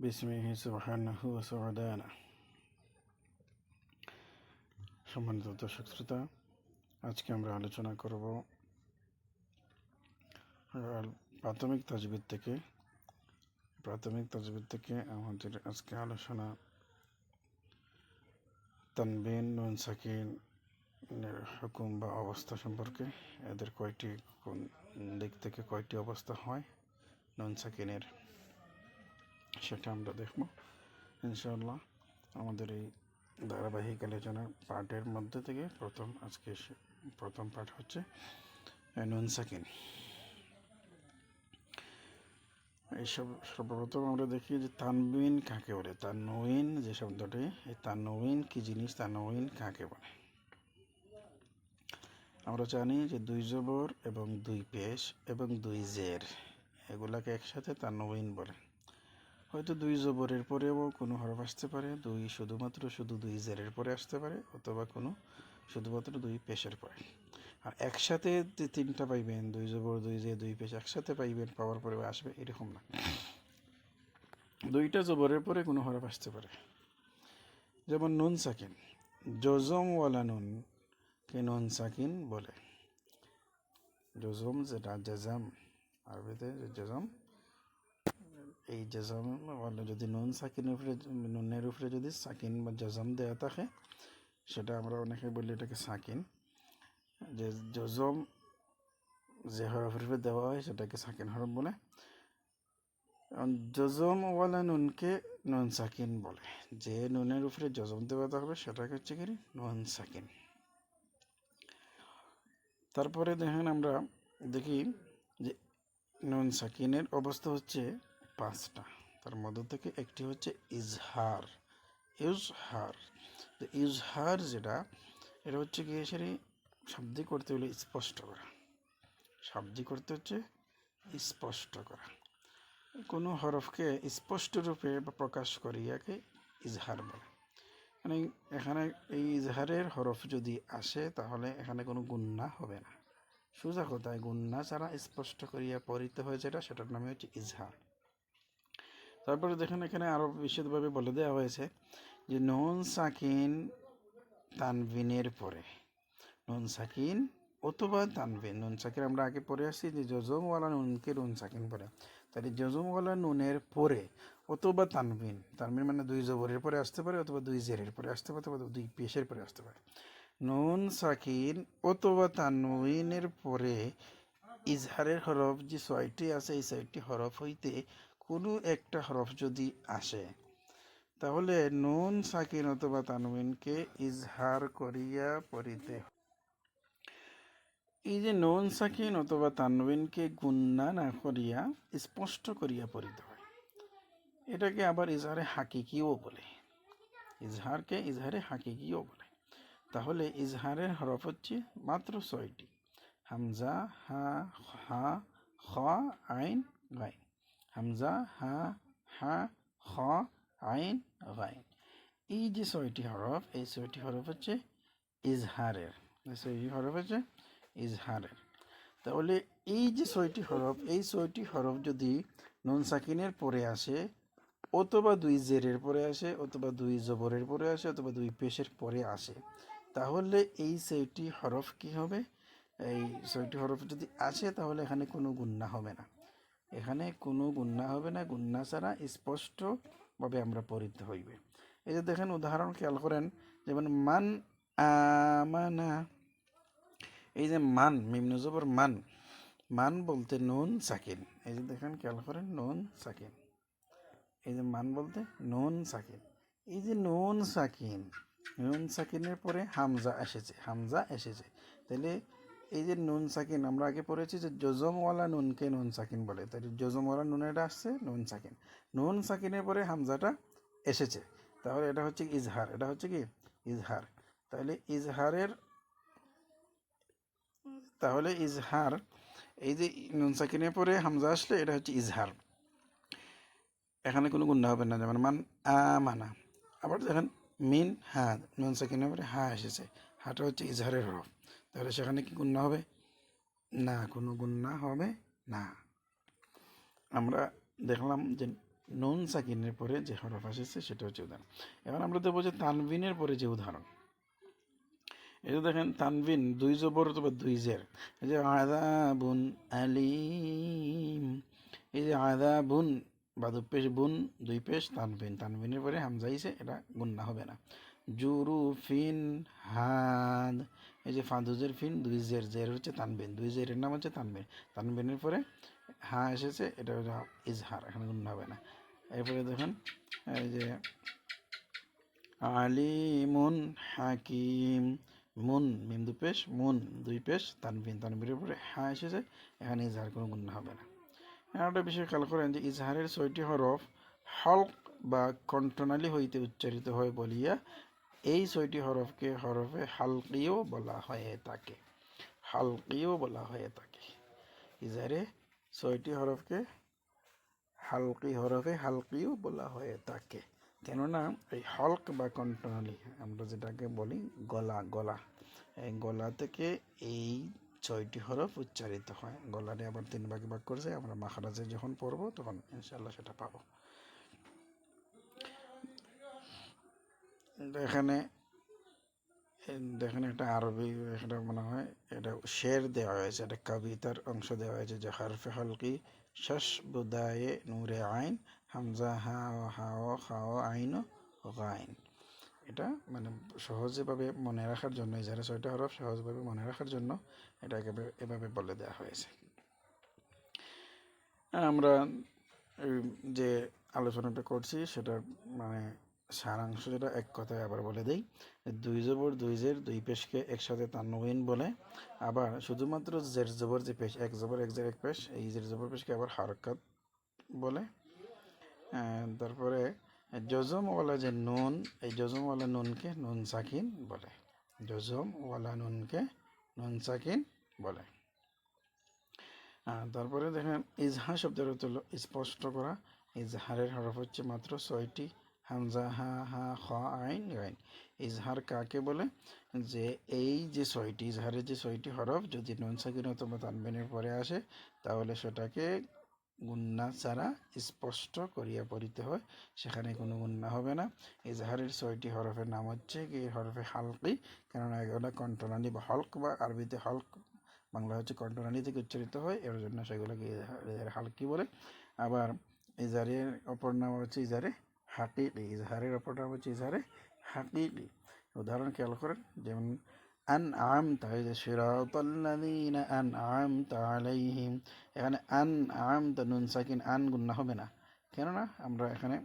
বিসমিহি সুবহানাহু ওয়া সুবহানাহু সম্মানিত দর্শক শ্রোতা, আজকে আমরা আলোচনা করব প্রাথমিক তাজবিদ থেকে। প্রাথমিক তাজবিদ থেকে আমাদের আজকে আলোচনা তানবিন, নুন, সাকিন হুকুম বা অবস্থা সম্পর্কে। এদের কয়টি কোন দিক থেকে কয়টি অবস্থা হয়? নুন, সাকিনের সেটা আমরা দেখব। ইনশাআল্লাহ আমাদের এই ধারাবাহিক আলোচনার পার্টের মধ্যে থেকে প্রথম আজকে প্রথম পার্ট হচ্ছে নুন সাকিন। এইসব সর্বপ্রথম আমরা দেখি যে তানবিন কাকে বলে? তানউইন যে শব্দটি, এই তানউইন কি জিনিস? তানউইন কাকে বলে? আমরা জানি যে দুই জবর এবং দুই পেশ এবং দুই জের, এগুলাকে একসাথে তানউইন বলে। হয়তো দুই জবরের পরেও কোনো হরফ আসতে পারে, দুই শুধুমাত্র শুধু দুই জেরের পরে আসতে পারে, অথবা কোনো শুধুমাত্র দুই পেশের পরে। আর একসাথে যে তিনটা পাইবেন, দুই জবর, দুই জে, দুই পেশ একসাথে পাইবেন, পাওয়ার পরে আসবে, এরকম না। দুইটা জবরের পরে কোনো হরফ আসতে পারে। যেমন নুন সাকিন জজমওয়ালা নুন কে নুন সাকিন বলে। জজম যেটা, জাজাম, আরবিতে জজম এই জাজাম যদি নুন সাকিনের উপরে, নুনের উপরে যদি সাকিন বা জাজাম দেওয়া থাকে, সেটা আমরা অনেকে বলি এটাকে সাকিন। যে জজম যে হরফের উপরে দেওয়া হয়, সেটাকে সাকিন হরফ বলে। জজম ওয়ালা নুনকে নুন সাকিন বলে। যে নুনের উপরে জজম দেওয়া থাকবে, সেটাকে হচ্ছে কি নুন সাকিন। তারপরে দেখেন আমরা দেখি যে নুন সাকিনের অবস্থা হচ্ছে পাঁচটা। তার মধ্য থেকে একটি হচ্ছে ইজহার। ইজহার। তো ইজহার যেটা, এটা হচ্ছে গিয়ে সেটি শাব্দিক করতে হলে স্পষ্ট করা। শাব্দিক করতে হচ্ছে স্পষ্ট করা। কোনো হরফকে স্পষ্ট রূপে বা প্রকাশ করিয়াকে ইজহার বলে। মানে এখানে এই ইজহারের হরফ যদি আসে, তাহলে এখানে কোনো গুন্না হবে না। সোজা কথায়, গুন্না ছাড়া স্পষ্ট করিয়া পড়িতে হয় যেটা সেটার নামে হচ্ছে ইজহার। তারপরে দেখেন এখানে আরও বিশদভাবে বলে দেওয়া হয়েছে যে নুন সাকিন তানভিনের পরে। নুন সাকিন অথবা তানভিন। নুন সাকিন আমরা আগে পড়ে আসছি যে জজমওয়ালা নুনকে নুন সাকিন পরে তাহলে জজমওয়ালা নুনের পরে অথবা তানভিন তানভিন মানে দুই জবরের পরে আসতে পারে অথবা দুই জেরের পরে আসতে পারে অথবা দুই পেশের পরে আসতে পারে। নুন সাকিন অথবা তানউইনের পরে ইজহারের হরফ যে ছয়টি আছে, এই ছয়টি হরফ হইতে কোনো একটা হরফ যদি আসে, তাহলে নুন, সাকিন অথবা তানউইনকে ইজহার করিয়া পড়িতে এই যে নুন, সাকিন অথবা তানউইনকে গুন্না না করিয়া স্পষ্ট করিয়া পড়িতে হয়, এটাকে আবার ইজহারে হাকিকিও বলে। ইজহারকে ইজহারে হাকিকিও বলে। তাহলে ইজহারের হরফ হচ্ছে মাত্র ছয়টি। হামজা, হা হা, খ, আইন, গাইন। হামজা, হা হা, খ, আইন গাইন এই যে ছয়টি হরফ, এই ছয়টি হরফ হচ্ছে ইজহারের। ছয়টি হরফ হচ্ছে ইজহারের। তাহলে এই যে ছয়টি হরফ, এই ছয়টি হরফ যদি নুন সাকিনের পরে আসে, অথবা দুই জেরের পরে আসে, অথবা দুই জবরের পরে আসে, অথবা দুই পেশের পরে আসে, তাহলে এই ছয়টি হরফ কি হবে? এই ছয়টি হরফ যদি আসে, তাহলে এখানে কোনো গুন্না হবে না। এখানে কোনো গুন্না হবে না গুন্না ছাড়া স্পষ্টভাবে আমরা পড়িতে হইবে। এই যে দেখেন উদাহরণ খেয়াল করেন, যেমন মান আমানা, এই যে মান, মিম জবর মান মান বলতে নুন সাকিন। এই যে দেখেন খেয়াল করেন, নুন সাকিন। এই যে মান বলতে নুন সাকিন। এই যে নুন সাকিন, নুন সাকিনের পরে হামজা এসেছে হামজা এসেছে। তাহলে এই যে নুন সাকিন, আমরা আগে পড়েছি যে জজমওয়ালা নুনকে নুন সাকিন বলে। তাহলে জজমওয়ালা নুনেটা আসছে নুন সাকিন। নুন সাকিনের পরে হামজাটা এসেছে। তাহলে এটা হচ্ছে ইজহার? এটা হচ্ছে কি ইজহার। তাহলে ইজহারের, তাহলে ইজহার, এই যে নুন সাকিনের পরে হামজা আসলে এটা হচ্ছে ইজহার। এখানে কোনো গুন্ডা হবে না, যেমন মান আমানা। আবার দেখেন মিন হা, নুন সাকিনের পরে হা এসেছে। হাটা হচ্ছে ইজহারের হরফ। তাহলে সেখানে কি গুন্না হবে? না, কোনো গুন্না হবে না। আমরা দেখলাম যে নুন সাকিনের পরে যে হরফ আসেছে, সেটা হচ্ছে উদাহরণ। এখন আমরা দেবো যে তানবিনের পরে যে উদাহরণ। যে দেখেন তানবিন দুই জবর অথবা দুই জের। এই যে আদাবুন আলিম। এই যে আদাবুন বা দু পেশ বুন, দুই পেশ তানবিন তানবিনের পরে হামজাইছে এটা গুন্না হবে না। জুরুফিন হাদ। এই যে ফাদুজের ফিন, দুই জের জের হচ্ছে তানবিন, দুই জেরের নাম হচ্ছে তানবিন। তানবিনের পরে হা এসেছে, এটা ইজহার, এখানে গুণ হবে না। এরপরে দেখুন, এই যে আলিমুন হাকিম, মুন, মিম দু পেশ, মুন দুই পেশ, তানবিন, তানবিনের পরে হা এসেছে, এখানে ইজহার কোনো গুণ হবে না। একটা বিষয় খেয়াল করেন যে ইজহারের ছয়টি হরফ হলক বা কণ্ঠনালী হইতে উচ্চারিত হয় বলিয়া এই ছয়টি হরফকে হরফে হালকিও বলা হয়ে থাকে। হালকিও বলা হয়ে থাকে। ইজারে ছয়টি হরফকে হালকি হরফে হালকিও বলা হয়ে থাকে। কেননা এই হলক বা কণ্ঠনালী আমরা যেটাকে বলি গলা গলা। এই গলা থেকে এই ছয়টি হরফ উচ্চারিত হয়। গলারে আবার তিন ভাগে ভাগ করেছে। আমরা মাখারাজে যখন পড়ব তখন ইনশাল্লাহ সেটা পাবো। এখানে, দেখেন একটা আরবি এটা মনে হয়, এটা শের দেওয়া হয়েছে একটা কবিতার অংশ দেওয়া হয়েছে যে, হরফে হলকি শশ বুদায়ে নূরে আইন, হামজা হা ও হা ও খা ও আইন ও গাইন। এটা মানে সহজেভাবে মনে রাখার জন্য, এই যারা ছয়টা হরফ সহজভাবে মনে রাখার জন্য এটা একেবারে এভাবে বলে দেওয়া হয়েছে। আমরা যে আলোচনাটা করছি, সেটা মানে সারাংশ যেটা এক কথায় আবার বলে দেই, দুই জবর দুই জের, দুই পেশকে একসাথে তান্নবিন বলে। আবার শুধুমাত্র জের জবর যে পেশ, এক জবর, এক জের, এক পেশ, এই জের জবর পেশকে আবার হারকাত বলে। তারপরে জজমওয়ালা যে নুন, এই জজমওয়ালা নুনকে নুন সাকিন বলে। জজমওয়ালা নুনকে নুন সাকিন বলে। তারপরে দেখেন ইজহার শব্দের স্পষ্ট করা। ইজহারের হরফ হচ্ছে মাত্র ছয়টি হামজা হা হা খ আইন গাইন ইজহার কাকে বলে? যে এই যে ছয়টি, ইজহারের যে ছয়টি হরফ, যদি নুন সাকিন অথবা তানবিনের পরে আসে, তাহলে সেটাকে গুন্না ছাড়া স্পষ্ট করিয়া পড়িতে হয়। সেখানে কোনো গুন্না হবে না। ইজহারের ছয়টি হরফের নাম হচ্ছে কি? হরফে হালকি, কেননা এগুলো কণ্ঠনালী বা হলক বা আরবিতে হলক, বাংলা হচ্ছে কণ্ঠনালী থেকে উচ্চারিত হয়, এর জন্য সেগুলোকে হালকি বলে। আবার ইজারের অপর নাম হচ্ছে ইজহারে হাকিকি ইজহারের অপর নাম হচ্ছে ইজহারে হাকিকি উদাহরণ খেয়াল করেন, যেমন, আন আম তাহলে সিরাতাল্লাযীনা আন আম আলাইহিম। এখানে, আন আম তা নুন সাকিন, আন গুন্না হবে না। কেননা, আমরা এখানে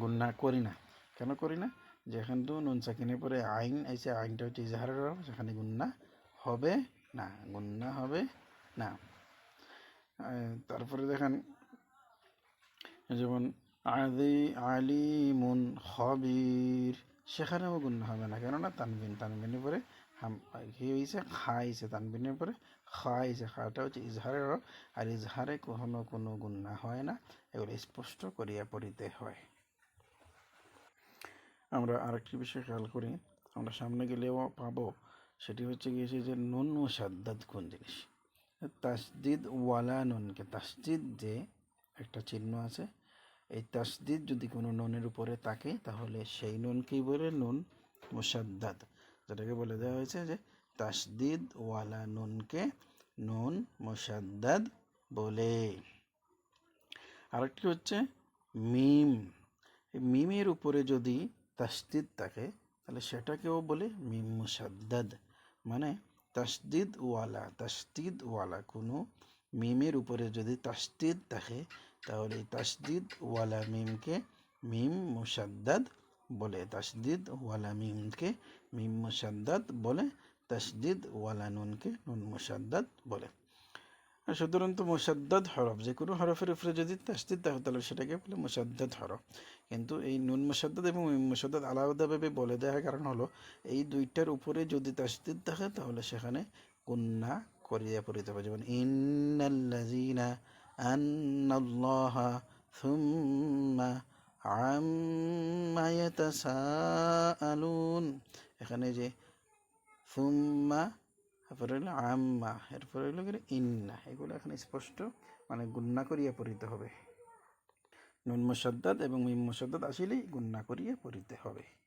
গুন্না করি না। কেন করি না? যেখানে তো নুন সাকিনের পরে আইন এসে আইনটা হচ্ছে ইজহারের সেখানে গুন্না হবে না, গুন্না হবে না। তারপরে দেখেন, যেমন আদি আলিমুন খবির। সেখানেও গুণ হবে না, কেননা তানবিন, তানবিনের পরে হাম, কি হয়েছে খাইছে তানবিনের পরে। খাইছে খাটা হচ্ছে ইজহারের আর ইজহারে কখনো কোনো গুণা হয় না, এগুলো স্পষ্ট করিয়া পড়িতে হয়। আমরা আরেকটি বিষয় খেয়াল করি। আমরা সামনে গেলেও পাবো। সেটি হচ্ছে গিয়েছে যে নুন ও সাদ্দাদ কোন জিনিস? তাসদিদ ওয়ালা নুনকে তাসদিদ যে একটা চিহ্ন আছে এই তাসদিদ যদি কোনো ননের উপরে থাকে তাহলে সেই নুনকেই বলে? নুন মুসাদ্দাদ যেটাকে বলে দেওয়া হয়েছে যে তাসদিদ ওয়ালা নুনকে নুন মুসাদ্দাদ বলে। আরেকটি হচ্ছে মিম। মিমের উপরে যদি তাসদিদ থাকে, তাহলে সেটাকেও বলে মিম মুসাদ্দাদ মানে তাসদিদ ওয়ালা তাসদিদ ওয়ালা কোনো মিমের উপরে যদি তাসদিদ থাকে তাহলে তাসদিদ ওয়ালা মিমকে মিম মুসাদ্দাদ বলে তাসদিদ ওয়ালা মিমকে মিম মুসাদ্দাদ বলে তাসদিদ ওয়ালা নুনকে নুন মুসাদ্দাদ বলে। আর সাধারণত মুসাদ্দাদ হরফ, যে কোনো হরফের উপরে যদি তাসদিদ থাকে তাহলে সেটাকে বলে মুসাদ্দাদ হরফ। কিন্তু এই নুন মুসাদ্দাদ এবং মিম মুসাদ্দাদ আলাদাভাবে বলে দেওয়ার কারণ হলো, এই দুইটার উপরে যদি তাসদিদ থাকে, তাহলে সেখানে গুন্না করিয়া পড়িতে হবে। যেমন ইন্নাল্লাযীনা আন্নাল্লাহা থুম্মা আম্মা ইয়াতাসাআলুন। এখানে যে থুম্মা তারপরে হলো আম্মা, এরপরে হলো ইন্না। এগুলো এখানে স্পষ্ট মানে গুন্না করিয়া পড়িতে হবে। নুন মুসাদ্দাদ এবং মিম মুসাদ্দাদ আসলেই গুন্না করিয়ে পড়িতে হবে।